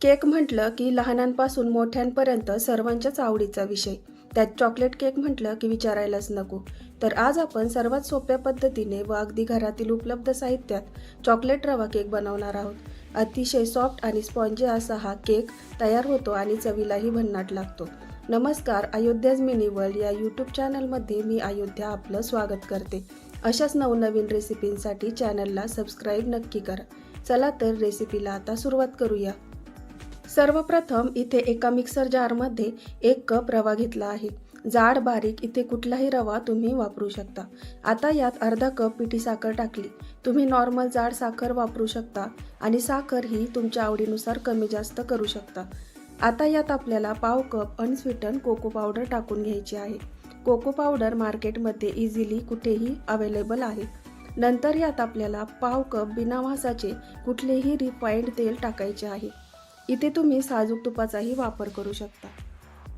Cake म्हटलं की लहानांपासून मोठ्यांपर्यंत सर्वांच्याच आवडीचा विषय. त्यात चॉकलेट केक म्हटलं की विचारायलाच नको. तर आज आपण सर्वात सोप्या पद्धतीने व अगदी घरातील उपलब्ध साहित्यात चॉकलेट रवा केक बनवणार आहोत. अतिशय सॉफ्ट आणि स्पॉन्जी असा हा केक तयार होतो आणि चवीलाही भन्नाट लागतो. नमस्कार अयोध्याज मिनी वर्ल्ड या यूट्यूब चॅनलमध्ये मी अयोध्या आपलं स्वागत करते. अशाच नवनवीन रेसिपींसाठी चॅनलला सबस्क्राईब नक्की करा. चला तर रेसिपीला आता सुरुवात करूया. सर्वप्रथम इथे एका मिक्सर जारमध्ये एक कप रवा घेतला आहे. जाड बारीक इथे कुठलाही रवा तुम्ही वापरू शकता. आता यात अर्धा कप पिठी साखर टाकली. तुम्ही नॉर्मल जाड साखर वापरू शकता आणि साखर ही तुमच्या आवडीनुसार कमी जास्त करू शकता. आता यात आपल्याला पाव कप अनस्वीटन कोको पावडर टाकून घ्यायची आहे. कोको पावडर मार्केटमध्ये इझिली कुठेही अवेलेबल आहे. नंतर यात आपल्याला पाव कप बिना वासाचे कुठलेही रिफाईंड तेल टाकायचे आहे. इथे तुम्ही साजूक तुपाचाही वापर करू शकता.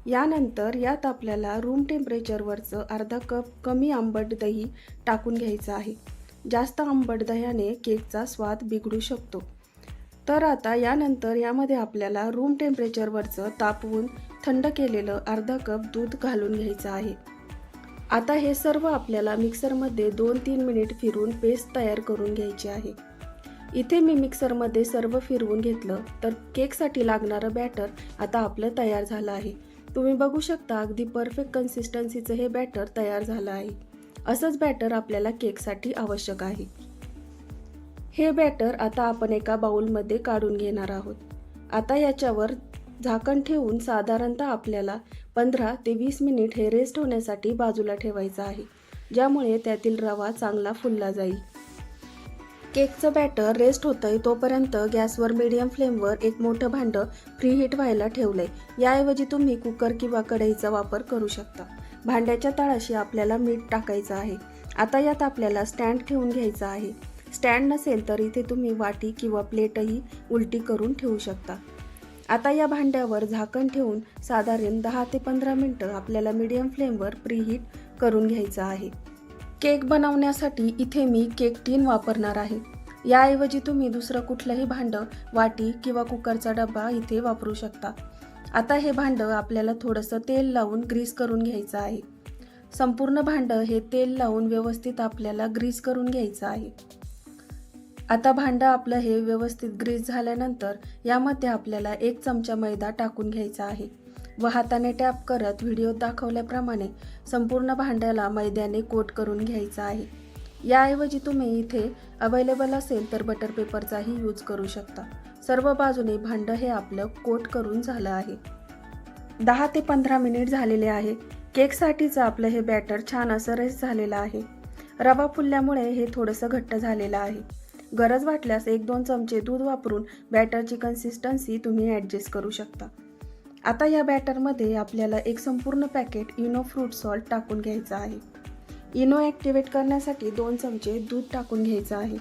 यानंतर यात आपल्याला रूम टेम्परेचरवरचं अर्धा कप कमी आंबट दही टाकून घ्यायचं आहे. जास्त आंबट दह्याने केकचा स्वाद बिघडू शकतो. तर आता यानंतर यामध्ये आपल्याला रूम टेम्परेचरवरचं तापवून थंड केलेलं अर्धा कप दूध घालून घ्यायचं आहे. आता हे सर्व आपल्याला मिक्सरमध्ये दोन तीन मिनिट फिरून पेस्ट तयार करून घ्यायची आहे. इथे मी मिक्सरमध्ये सर्व फिरवून घेतलं तर केकसाठी लागणारं बॅटर आता आपलं तयार झालं आहे. तुम्ही बघू शकता अगदी परफेक्ट कन्सिस्टन्सीचं हे बॅटर तयार झालं आहे. असंच बॅटर आपल्याला केकसाठी आवश्यक आहे. हे बॅटर आता आपण एका बाउलमध्ये काढून घेणार आहोत. आता याच्यावर झाकण ठेवून साधारणतः आपल्याला पंधरा ते वीस मिनिट हे रेस्ट होण्यासाठी बाजूला ठेवायचं आहे ज्यामुळे त्यातील रवा चांगला फुलला जाईल. केकचं बॅटर रेस्ट होतंय तोपर्यंत गॅसवर मीडियम फ्लेमवर एक मोठं भांडं फ्री हीट व्हायला आहे याऐवजी तुम्ही कुकर किंवा कढईचा वापर करू शकता. भांड्याच्या तळाशी आपल्याला मीठ टाकायचं आहे. आता यात आपल्याला स्टँड ठेवून घ्यायचा आहे. स्टँड नसेल तर इथे तुम्ही वाटी किंवा प्लेटही उलटी करून ठेवू शकता. आता या भांड्यावर झाकण ठेवून साधारण दहा ते पंधरा मिनटं आपल्याला मीडियम फ्लेमवर प्रीहीट करून घ्यायचं आहे. केक बनवण्यासाठी इथे मी केक टीन वापरणार आहे. याऐवजी तुम्ही दुसरं कुठलंही भांडं वाटी किंवा कुकरचा डबा इथे वापरू शकता. आता हे भांडं आपल्याला थोडंसं तेल लावून ग्रीस करून घ्यायचं आहे. संपूर्ण भांडं हे तेल लावून व्यवस्थित आपल्याला ग्रीस करून घ्यायचं आहे. आता भांडं आपलं हे व्यवस्थित ग्रीस झाल्यानंतर यामध्ये आपल्याला एक चमचा मैदा टाकून घ्यायचा आहे. व हाताने टॅप करत व्हिडिओत दाखवल्याप्रमाणे संपूर्ण भांड्याला मैद्याने कोट करून घ्यायचा आहे. याऐवजी तुम्ही इथे अवेलेबल असेल तर बटर पेपरचाही यूज करू शकता. सर्व बाजूने भांडं हे आपलं कोट करून झालं आहे. दहा ते पंधरा मिनिट झालेले आहे. केकसाठीचं आपलं हे बॅटर छान असं रेस झालेलं आहे. रवा फुलल्यामुळे हे थोडंसं घट्ट झालेलं आहे. गरज वाटल्यास एक दोन चमचे दूध वापरून बॅटरची कन्सिस्टन्सी तुम्ही ॲडजस्ट करू शकता. आता या बॅटरमध्ये आपल्याला एक संपूर्ण पॅकेट इनो फ्रूट सॉल्ट टाकून घ्यायचं आहे. इनो ॲक्टिवेट करण्यासाठी दोन चमचे दूध टाकून घ्यायचं आहे.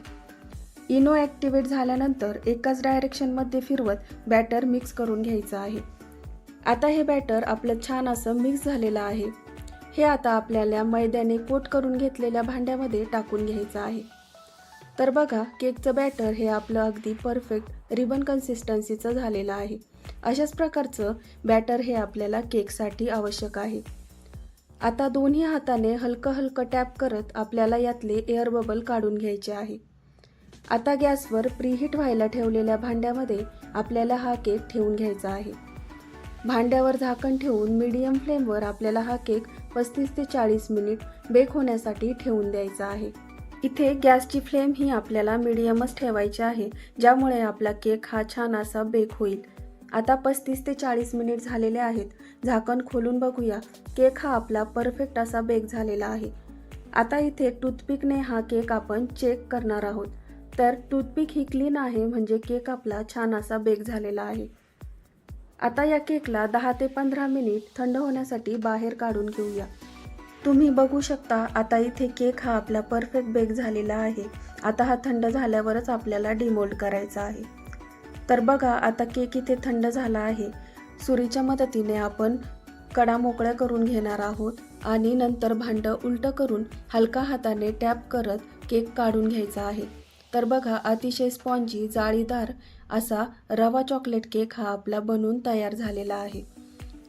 इनो ॲक्टिवेट झाल्यानंतर एकाच डायरेक्शनमध्ये फिरवत बॅटर मिक्स करून घ्यायचं आहे. आता हे बॅटर आपलं छान असं मिक्स झालेलं आहे. हे आता आपल्याला मैद्याने कोट करून घेतलेल्या भांड्यामध्ये टाकून घ्यायचं आहे. तर बघा केकचं बॅटर हे आपलं अगदी परफेक्ट रिबन कन्सिस्टन्सीचं झालेलं आहे. अशाच प्रकारचं बॅटर हे आपल्याला केकसाठी आवश्यक आहे. आता दोन्ही हाताने हलकं हलकं टॅप करत आपल्याला यातले एअर बबल काढून घ्यायचे आहे. आता गॅसवर प्रीहीट व्हायला ठेवलेल्या भांड्यामध्ये आपल्याला हा केक ठेवून घ्यायचा आहे. भांड्यावर झाकण ठेवून मीडियम फ्लेमवर आपल्याला हा केक पस्तीस ते चाळीस मिनिट बेक होण्यासाठी ठेवून द्यायचा आहे. इथे गॅसची फ्लेम ही आपल्याला मिडियमच ठेवायची आहे ज्यामुळे आपला केक हा छान असा बेक होईल. आता पस्तीस ते चाळीस मिनिट झालेले आहेत. झाकण खोलून बघूया. केक हा आपला परफेक्ट असा बेक झालेला आहे. आता इथे टूथपिकने हा केक आपण चेक करणार आहोत. तर टूथपिक ही क्लीन आहे म्हणजे केक आपला छान असा बेक झालेला आहे. आता या केकला दहा ते पंधरा मिनिट थंड होण्यासाठी बाहेर काढून घेऊया. तुम्ही बघू शकता आता इथे केक हा आपला परफेक्ट बेक झालेला आहे. आता हा थंड झाल्यावरच आपल्याला डिमोल्ड करायचा आहे. तर बघा आता केक इथे थंड झाला आहे. सुरीच्या मदतीने आपण कडा मोकळ्या करून घेणार आहोत आणि नंतर भांडं उलटं करून हलका हाताने टॅप करत केक काढून घ्यायचा आहे. तर बघा अतिशय स्पॉन्जी जाळीदार असा रवा चॉकलेट केक हा आपला बनून तयार झालेला आहे.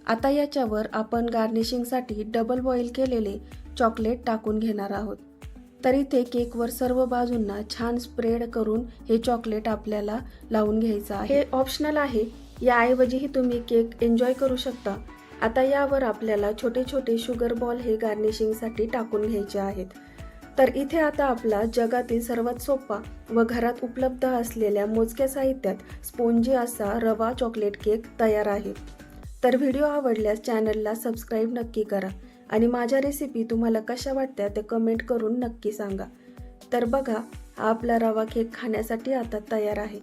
आता याच्यावर आपण गार्निशिंगसाठी डबल बॉईल केलेले चॉकलेट टाकून घेणार आहोत. तर इथे केकवर सर्व बाजूंना छान स्प्रेड करून हे चॉकलेट आपल्याला लावून घ्यायचं आहे. हे ऑप्शनल आहे. याऐवजीही तुम्ही केक एन्जॉय करू शकता. आता यावर आपल्याला छोटे छोटे शुगर बॉल हे गार्निशिंगसाठी टाकून घ्यायचे आहेत. तर इथे आता आपला जगातील सर्वात सोपा व घरात उपलब्ध असलेल्या मोजक्या साहित्यात स्पोंजी असा रवा चॉकलेट केक तयार आहे. तर व्हिडिओ आवडल्यास चॅनलला सबस्क्राईब नक्की करा आणि माझ्या रेसिपी तुम्हाला कशा वाटत्या ते कमेंट करून नक्की सांगा. तर बघा हा आपला रवा केक खाण्यासाठी आता तयार आहे.